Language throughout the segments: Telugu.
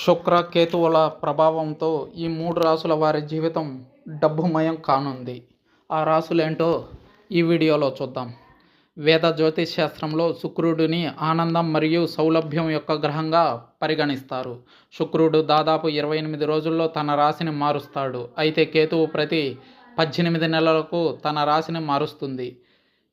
శుక్ర కేతువుల ప్రభావంతో ఈ మూడు రాసుల వారి జీవితం డబ్బుమయం కానుంది. ఆ రాసులేంటో ఈ వీడియోలో చూద్దాం. వేద జ్యోతిష్ శాస్త్రంలో శుక్రుడిని ఆనందం మరియు సౌలభ్యం యొక్క గ్రహంగా పరిగణిస్తారు. శుక్రుడు దాదాపు ఇరవై ఎనిమిది రోజుల్లో తన రాశిని మారుస్తాడు. అయితే కేతువు ప్రతి పద్దెనిమిది నెలలకు తన రాశిని మారుస్తుంది.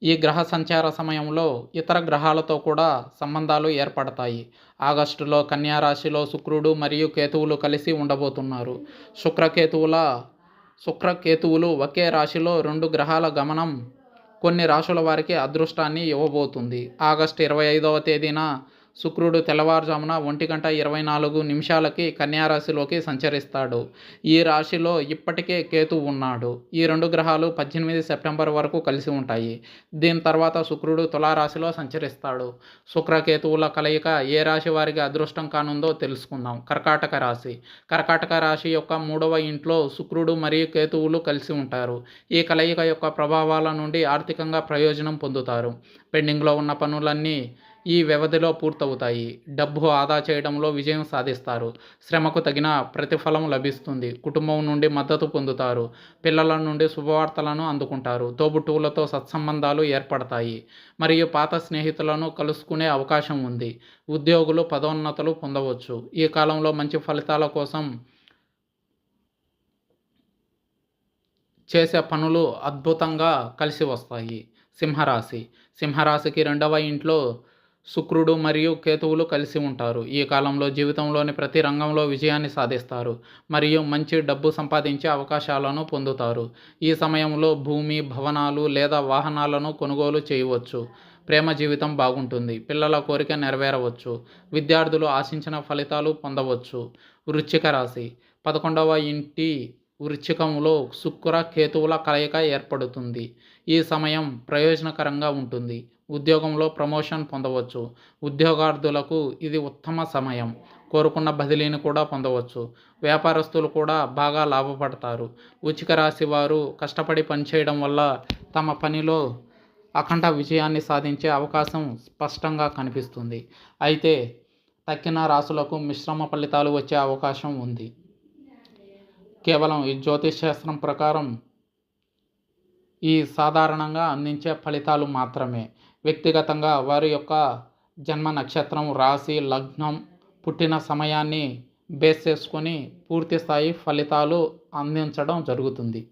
ఈ గ్రహ సంచార సమయంలో ఇతర గ్రహాలతో కూడా సంబంధాలు ఏర్పడతాయి. ఆగస్టులో కన్యా రాశిలో శుక్రుడు మరియు కేతువులు కలిసి ఉండబోతున్నారు. శుక్రకేతువుల శుక్రకేతువులు ఒకే రాశిలో రెండు గ్రహాల గమనం కొన్ని రాశుల వారికి అదృష్టాన్ని ఇవ్వబోతుంది. ఆగస్టు ఇరవై ఐదవ తేదీన శుక్రుడు తెల్లవారుజామున ఒంటి గంట ఇరవై నాలుగు నిమిషాలకి కన్యారాశిలోకి సంచరిస్తాడు. ఈ రాశిలో ఇప్పటికే కేతు ఉన్నాడు. ఈ రెండు గ్రహాలు పద్దెనిమిది సెప్టెంబర్ వరకు కలిసి ఉంటాయి. దీని తర్వాత శుక్రుడు తులారాశిలో సంచరిస్తాడు. శుక్రకేతువుల కలయిక ఏ రాశి వారికి అదృష్టం కానుందో తెలుసుకుందాం. కర్కాటక రాశి. కర్కాటక రాశి యొక్క మూడవ ఇంట్లో శుక్రుడు మరియు కేతువులు కలిసి ఉంటారు. ఈ కలయిక యొక్క ప్రభావాల నుండి ఆర్థికంగా ప్రయోజనం పొందుతారు. పెండింగ్లో ఉన్న పనులన్నీ ఈ వ్యవధిలో పూర్తవుతాయి. డబ్బు ఆదా చేయడంలో విజయం సాధిస్తారు. శ్రమకు తగిన ప్రతిఫలం లభిస్తుంది. కుటుంబం నుండి మద్దతు పొందుతారు. పిల్లల నుండి శుభవార్తలను అందుకుంటారు. తోబుట్టువులతో సత్సంబంధాలు ఏర్పడతాయి. మరియు పాత స్నేహితులను కలుసుకునే అవకాశం ఉంది. ఉద్యోగులు పదోన్నతలు పొందవచ్చు. ఈ కాలంలో మంచి ఫలితాల కోసం చేసే పనులు అద్భుతంగా కలిసి వస్తాయి. సింహరాశి. సింహరాశికి రెండవ ఇంట్లో శుక్రుడు మరియు కేతువులు కలిసి ఉంటారు. ఈ కాలంలో జీవితంలోని ప్రతి రంగంలో విజయాన్ని సాధిస్తారు మరియు మంచి డబ్బు సంపాదించే అవకాశాలను పొందుతారు. ఈ సమయంలో భూమి భవనాలు లేదా వాహనాలను కొనుగోలు చేయవచ్చు. ప్రేమ జీవితం బాగుంటుంది. పిల్లల కోరిక నెరవేరవచ్చు. విద్యార్థులు ఆశించిన ఫలితాలు పొందవచ్చు. వృశ్చిక రాశి. పదకొండవ ఇంటి వృశ్చికంలో శుక్ర కేతువుల కలయిక ఏర్పడుతుంది. ఈ సమయం ప్రయోజనకరంగా ఉంటుంది. ఉద్యోగంలో ప్రమోషన్ పొందవచ్చు. ఉద్యోగార్థులకు ఇది ఉత్తమ సమయం. కోరుకున్న బదిలీని కూడా పొందవచ్చు. వ్యాపారస్తులు కూడా బాగా లాభపడతారు. ఉచిక రాశి వారు కష్టపడి పనిచేయడం వల్ల తమ పనిలో అఖండ విజయాన్ని సాధించే అవకాశం స్పష్టంగా కనిపిస్తుంది. అయితే తక్కిన రాసులకు మిశ్రమ ఫలితాలు వచ్చే అవకాశం ఉంది. కేవలం ఈ జ్యోతిష్ శాస్త్రం ప్రకారం ఈ సాధారణంగా అందించే ఫలితాలు మాత్రమే. వ్యక్తిగతంగా వారి యొక్క జన్మ నక్షత్రం రాశి లగ్నం పుట్టిన సమయాన్ని బేస్ చేసుకొని పూర్తి స్థాయి ఫలితాలు అందించడం జరుగుతుంది.